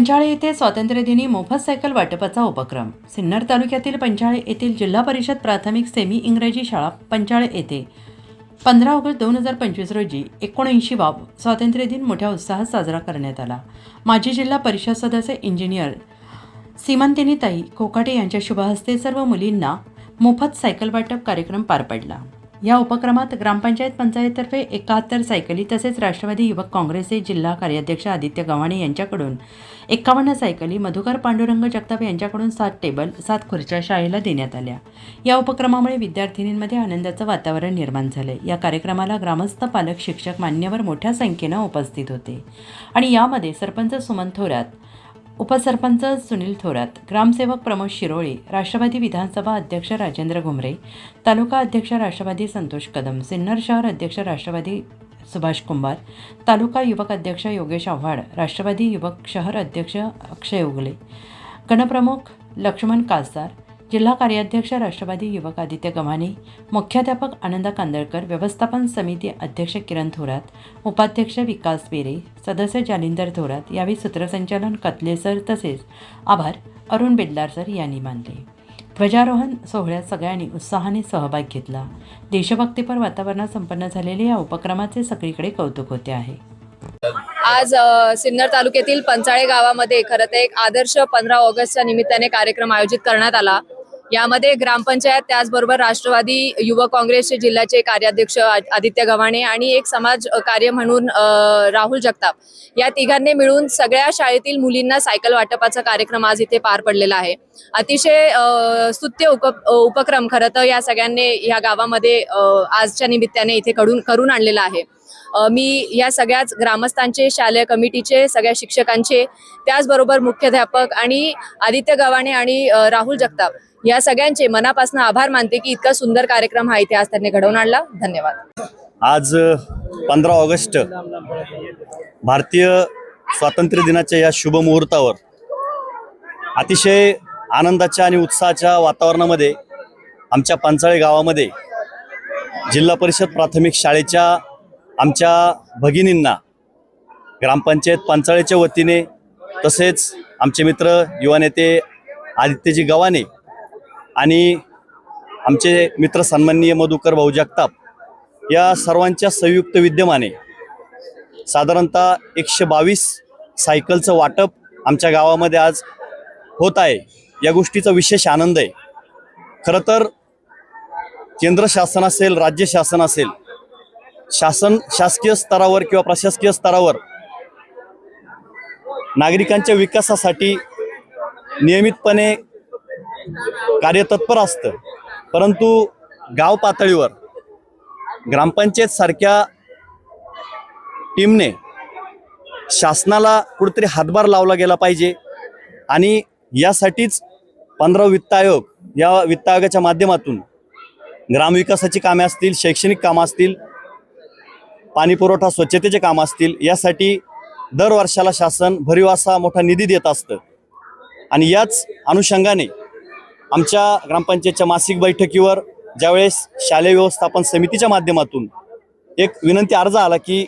पंचाळे येथे स्वातंत्र्यदिनी मोफत सायकल वाटपाचा उपक्रम. सिन्नर तालुक्यातील पंचाळे येथील जिल्हा परिषद प्राथमिक सेमी इंग्रजी शाळा पंचाळे येथे. पंधरा ऑगस्ट दोन हजार पंचवीस रोजी एकोणऐंशी बाब स्वातंत्र्यदिन मोठ्या उत्साहात साजरा करण्यात आला. माजी जिल्हा परिषद सदस्य इंजिनियर सीमांतिनीताई कोकाटे यांच्या शुभहस्ते सर्व मुलींना मोफत सायकल वाटप कार्यक्रम पार पडला. या उपक्रमात ग्रामपंचायत पंचायततर्फे एकाहत्तर सायकली तसेच राष्ट्रवादी युवक काँग्रेसचे जिल्हा कार्याध्यक्ष आदित्य गव्हाणे यांच्याकडून एकावन्न सायकली मधुकर पांडुरंग जगताप यांच्याकडून सात टेबल सात खुर्च्या शाळेला देण्यात आल्या. या उपक्रमामुळे विद्यार्थिनींमध्ये आनंदाचं वातावरण निर्माण झालं या कार्यक्रमाला ग्रामस्थ पालक शिक्षक मान्यवर मोठ्या संख्येनं उपस्थित होते. आणि यामध्ये सरपंच सुमन थोरात उपसरपंच सुनील थोरात ग्रामसेवक प्रमोद शिरोळे राष्ट्रवादी विधानसभा अध्यक्ष राजेंद्र घुमरे तालुका अध्यक्ष राष्ट्रवादी संतोष कदम सिन्नर शहर अध्यक्ष राष्ट्रवादी सुभाष कुंभार तालुका युवक अध्यक्ष योगेश आव्हाड राष्ट्रवादी युवक शहर अध्यक्ष अक्षय उगले गणप्रमुख लक्ष्मण कासदार जिल्हा कार्याध्यक्ष राष्ट्रवादी युवक आदित्य गव्हाणे मुख्याध्यापक आनंदा कांदळकर व्यवस्थापन समिती अध्यक्ष किरण थोरात उपाध्यक्ष विकास बेरे सदस्य जालिंदर थोरात यावेळी सूत्रसंचालन कतले सर तसेच आभार अरुण बेल्लार सर यांनी मानले. ध्वजारोहण सोहळ्यात सगळ्यांनी उत्साहाने सहभाग घेतला. देशभक्तीपर वातावरणात संपन्न झालेल्या या उपक्रमाचे सगळीकडे कौतुक होते आहे. आज सिन्नर तालुक्यातील पंचाळे गावामध्ये खरं तर एक आदर्श पंधरा ऑगस्टच्या निमित्ताने कार्यक्रम आयोजित करण्यात आला. यामध्ये ग्रामपंचायत त्याचबरोबर राष्ट्रवादी युवक काँग्रेसचे जिल्ह्याचे कार्याध्यक्ष आदित्य गव्हाणे आणि एक समाज कार्य म्हणून अ, राहुल जगताप. या तिघांनी मिळून सगळ्या शाळेतील मुलींना सायकल वाटपाचा कार्यक्रम आज इथे पार पडलेला आहे. अतिशय स्तुत्य उप उपक्रम खरं तर या सगळ्यांनी या गावामध्ये आजच्या निमित्ताने इथे कडून करून आणलेला आहे. मी या सगळ्याच ग्रामस्थांचे शालेय कमिटीचे सगळ्या शिक्षकांचे त्याचबरोबर मुख्याध्यापक आणि आदित्य गव्हाणे आणि राहुल जगताप या सगळ्यांचे मनापासून आभार मानते की इतका सुंदर कार्यक्रम हा इथे आज त्यांनी घडवून आणला. धन्यवाद. आज पंधरा ऑगस्ट भारतीय स्वातंत्र्य दिनाच्या या शुभ मुहूर्तावर अतिशय आनंदाच्या आणि उत्साहाच्या वातावरणामध्ये आमच्या पंचाळे गावामध्ये जिल्हा परिषद प्राथमिक शाळेच्या आमच्या भगिनींना ग्रामपंचायत पंचाळेच्या वतीने तसेच आमचे मित्र युवा नेते आदित्यजी गव्हाणे आणि आमचे मित्र सन्माननीय मधुकर भाऊ जगताप या सर्वांच्या संयुक्त विद्यमाने साधारणतः एकशे बावीस सायकलचं वाटप आमच्या गावामध्ये आज होत आहे. या गोष्टीचा विशेष आनंद आहे. खरं तर केंद्र शासन असेल राज्य शासन असेल शासन शासकीय स्तरावर किंवा प्रशासकीय स्तरावर नागरिकांच्या विकासासाठी नियमितपणे कार्यतत्पर असतं. परंतु गाव पातळीवर ग्रामपंचायतसारख्या टीमने शासनाला कुठेतरी हातभार लावला गेला पाहिजे आणि यासाठीच पंधरा वित्त आयोग या वित्त आयोगाच्या माध्यमातून ग्रामविकासाची कामे असतील शैक्षणिक कामं असतील पाणी पुरवठा स्वच्छतेचे कामं असतील यासाठी दर वर्षाला शासन भरीव असा मोठा निधी देत असतं. आणि याच अनुषंगाने आमच्या ग्रामपंचायतच्या मासिक बैठकीवर ज्यावेळेस शालेय व्यवस्थापन समितीच्या माध्यमातून एक विनंती अर्ज आला की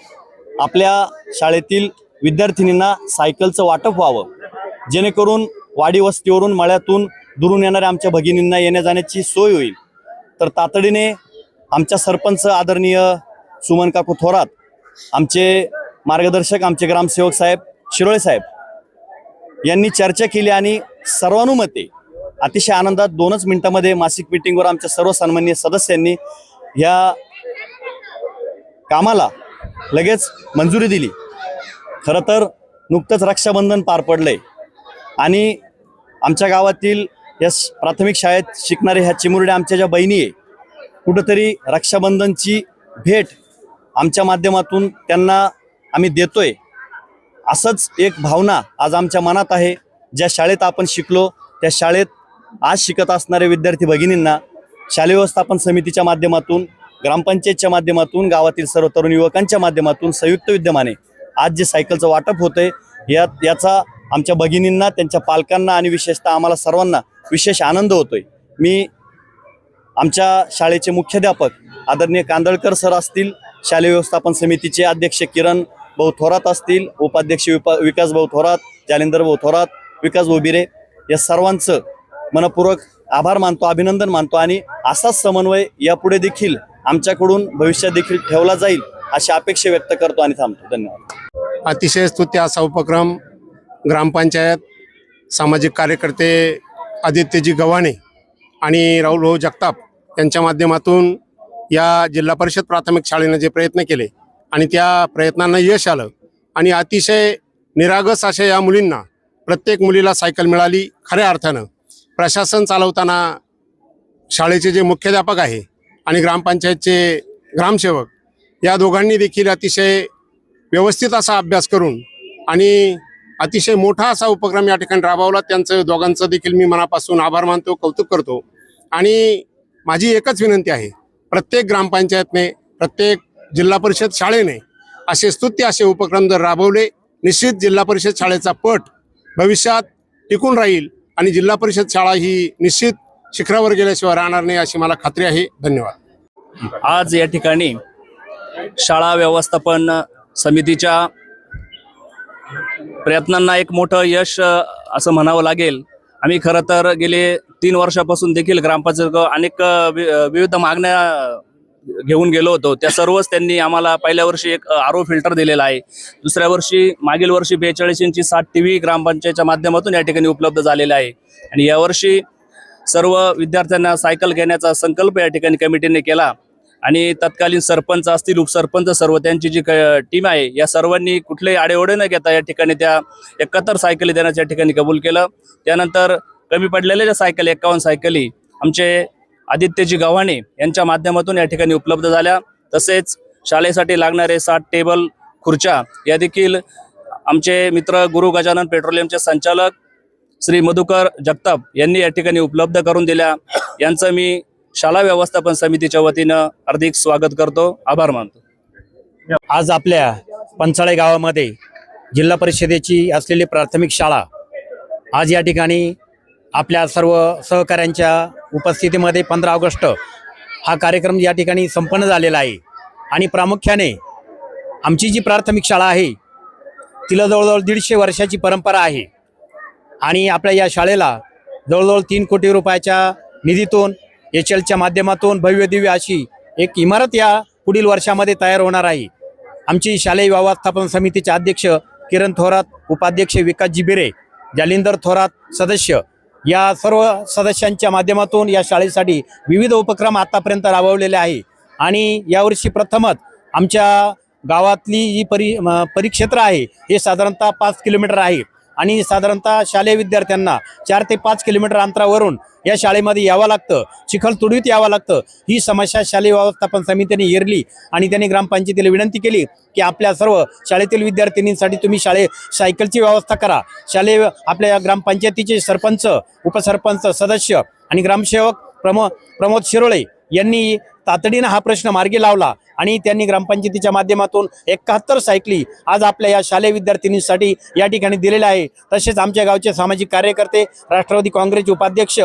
आपल्या शाळेतील विद्यार्थिनींना सायकलचं वाटप व्हावं. जेणेकरून वाडी वस्तीवरून मळ्यातून दुरून येणाऱ्या आमच्या भगिनींना येण्या जाण्याची सोय होईल. तर तातडीने आमच्या सरपंच आदरणीय सुमन काकू थोरात आमचे मार्गदर्शक आमचे ग्रामसेवक साहेब शिरोळे साहेब यांनी चर्चा केली आणि सर्वानुमते अतिशय आनंदात दोनच मिनिटामध्ये मासिक मिटिंगवर आमच्या सर्व सन्मान्य सदस्यांनी या कामाला लगेच मंजुरी दिली. खरं तर नुकतंच रक्षाबंधन पार पडलंय आणि आमच्या गावातील या प्राथमिक शाळेत शिकणाऱ्या ह्या चिमुरड्या आमच्या ज्या बहिणी आहे कुठंतरी रक्षाबंधनची भेट आमच्या माध्यमातून त्यांना आम्ही देतोय. असंच एक भावना आज आमच्या मनात आहे. ज्या शाळेत आपण शिकलो त्या शाळेत आज शिकत असणाऱ्या विद्यार्थी भगिनींना शालेय व्यवस्थापन समितीच्या माध्यमातून ग्रामपंचायतच्या माध्यमातून गावातील सर्व तरुण युवकांच्या माध्यमातून संयुक्त विद्यमाने आज जे सायकलचं वाटप होतंय या याचा आमच्या भगिनींना त्यांच्या पालकांना आणि विशेषतः आम्हाला सर्वांना विशेष आनंद होतोय. मी आमच्या शाळेचे मुख्याध्यापक आदरणीय कांदळकर सर असतील शालेय व्यवस्थापन समितीचे अध्यक्ष किरण भाऊ थोरात असतील उपाध्यक्ष विपा विकास भाऊ थोरात जालिंदर भाऊ थोरात विकास भाऊ बिरे या सर्वांचं मनपूर्वक आभार मानतो अभिनंदन मानतो आणि असाच समन्वय यापुढे देखील आमच्याकडून भविष्यात देखील ठेवला जाईल अशी अपेक्षा व्यक्त करतो आणि थांबतो. धन्यवाद. अतिशय स्तुत्य असा उपक्रम ग्रामपंचायत सामाजिक कार्यकर्ते आदित्यजी गव्हाणे आणि राहुल भाऊ जगताप यांच्या माध्यमातून या जिल्हा परिषद प्राथमिक शाळेनं जे प्रयत्न केले आणि त्या प्रयत्नांना यश आलं आणि अतिशय निरागस अशा या मुलींना प्रत्येक मुलीला सायकल मिळाली खऱ्या अर्थानं. प्रशासन चालवताना शाळेचे जे मुख्याध्यापक आहे आणि ग्रामपंचायतचे ग्रामसेवक या दोघांनी देखील अतिशय व्यवस्थित असा अभ्यास करून आणि अतिशय मोठा असा उपक्रम या ठिकाणी राबवला. त्यांचं दोघांचं देखील मी मनापासून आभार मानतो कौतुक करतो आणि माझी एकच विनंती आहे प्रत्येक ग्रामपंचायतने प्रत्येक जिल्हा परिषद शाळेने असे स्तुत्य असे उपक्रम जर राबवले निश्चित जिल्हा परिषद शाळेचा पट भविष्यात टिकून राहील आणि जिल्हा परिषद शाळा ही निश्चित शिखरावर गेल्याशिवाय राहणार नाही अशी मला खात्री आहे. धन्यवाद. आज या ठिकाणी शाळा व्यवस्थापन समितीच्या प्रयत्नांना एक मोठं यश असं म्हणावं लागेल. आम्ही खरं तर गेले तीन वर्षापासून देखील ग्रामपंचायत अनेक वि- विविध मागण्या घेऊन गेलो होतो. त्या सर्वच त्यांनी आम्हाला पहिल्या वर्षी एक आरो फिल्टर दिलेला आहे. दुसऱ्या वर्षी मागील वर्षी बेचाळीस इंची सात टी व्ही ग्रामपंचायतच्या माध्यमातून या ठिकाणी उपलब्ध झालेला आहे. आणि यावर्षी सर्व विद्यार्थ्यांना सायकल घेण्याचा संकल्प या ठिकाणी कमिटीने केला. आणि तत्कालीन सरपंच असतील उपसरपंच सर्व त्यांची जी टीम आहे या सर्वांनी कुठलेही आडेओढे न घेता या ठिकाणी त्या एकत्र सायकली देण्याच्या ठिकाणी कबूल केलं. त्यानंतर कमी पडलेल्या ज्या सायकली एकावन्न सायकली आमचे आदित्यजी गव्हाणे यांच्या माध्यमातून या ठिकाणी उपलब्ध झाल्या. तसेच शाळेसाठी लागणारे सात टेबल खुर्च्या या देखील आमचे मित्र गुरु गजानन पेट्रोलियमचे संचालक श्री मधुकर जगताप यांनी या ठिकाणी उपलब्ध करून दिल्या. यांचं मी शाळा व्यवस्थापन समितीच्या वतीनं हार्दिक स्वागत करतो. आभार मानतो. आज आपल्या पंचाळे गावामध्ये जिल्हा परिषदेची असलेली प्राथमिक शाळा आज या ठिकाणी आपल्या सर्व सहकाऱ्यांच्या उपस्थितीमध्ये पंधरा ऑगस्ट हा कार्यक्रम या ठिकाणी संपन्न झालेला आहे. आणि प्रामुख्याने आमची जी प्राथमिक शाळा आहे तिला जवळजवळ दीडशे वर्षाची परंपरा आहे. आणि आपल्या या शाळेला जवळजवळ तीन कोटी रुपयाच्या निधीतून एच एलच्या माध्यमातून भव्यदिव्य अशी एक इमारत या पुढील वर्षामध्ये तयार होणार आहे. आमची शालेय व्यवस्थापन समितीचे अध्यक्ष किरण थोरात उपाध्यक्ष विकासजी बिरे जालिंदर थोरात सदस्य या सर्व सदस्यांच्या माध्यमातून या शाळेसाठी विविध उपक्रम आतापर्यंत राबवलेले आहे. आणि यावर्षी प्रथमच आमच्या गावातली जी परि परिक्षेत्र आहे हे साधारणतः पाच किलोमीटर आहे. आणि साधारणतः शालेय विद्यार्थ्यांना चार ते पाच किलोमीटर अंतरावरून या शाळेमध्ये यावं लागतं. चिखल तुडवीत यावं लागतं. ही समस्या शालेय व्यवस्थापन समितीने हेरली आणि त्यांनी ग्रामपंचायतीला विनंती केली की आपल्या सर्व शाळेतील विद्यार्थिनींसाठी तुम्ही शाळे सायकलची व्यवस्था करा. शालेय आपल्या या ग्रामपंचायतीचे सरपंच उपसरपंच सदस्य आणि ग्रामसेवक प्रमो प्रमोद शिरोळे यांनी तातडीनं हा प्रश्न मार्गी लावला आणि त्यांनी ग्रामपंचायतीच्या माध्यमातून एकाहत्तर सायकली आज आपल्या या शालेय विद्यार्थिनींसाठी या ठिकाणी दिलेल्या आहे. तसेच आमच्या गावचे सामाजिक कार्यकर्ते राष्ट्रवादी काँग्रेसचे उपाध्यक्ष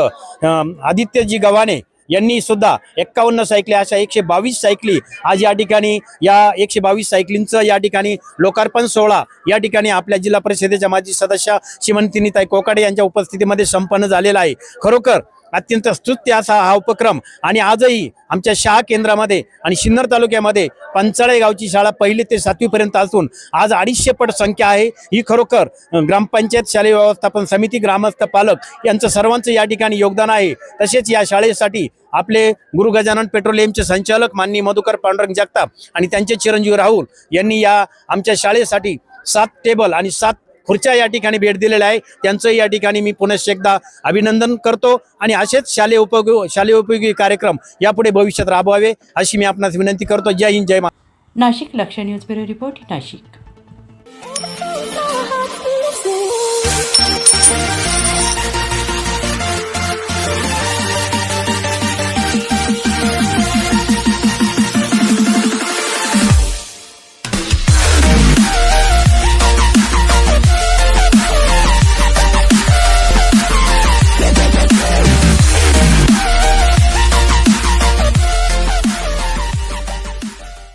आदित्यजी गव्हाणे यांनी सुद्धा एक्कावन्न सायकली अशा एकशे बावीस सायकली आज या ठिकाणी या एकशे बावीस सायकलींचं या ठिकाणी लोकार्पण सोहळा या ठिकाणी आपल्या जिल्हा परिषदेच्या माजी सदस्य श्रीमंतिनीताई कोकाडे यांच्या उपस्थितीमध्ये संपन्न झालेला आहे. खरोखर अत्यंत स्तुत्य असा हा उपक्रम. आणि आजही आमच्या शाळा केंद्रामध्ये आणि सिन्नर तालुक्यामध्ये पंचाळे गावची शाळा पहिली ते सातवीपर्यंत असून आज अडीचशे पट संख्या आहे. ही खरोखर ग्रामपंचायत शालेय व्यवस्थापन समिती ग्रामस्थ पालक यांचं सर्वांचं या ठिकाणी योगदान आहे. तसेच या शाळेसाठी आपले गुरु गजानन पेट्रोलियमचे संचालक माननीय मधुकर पांडुरंग जगताप आणि त्यांचे चिरंजीव राहुल यांनी या आमच्या शाळेसाठी सात टेबल आणि सात खुर्च्या या ठिकाणी भेट दिलेल्या आहे. त्यांचं या ठिकाणी मी पुनश्च एकदा अभिनंदन करतो आणि असेच शालेय उपयोग शालेय उपयोगी कार्यक्रम यापुढे भविष्यात राबवावे अशी मी आपणास विनंती करतो. जय हिंद जय मा नाशिक लक्ष न्यूज ब्युरो रिपोर्ट नाशिक.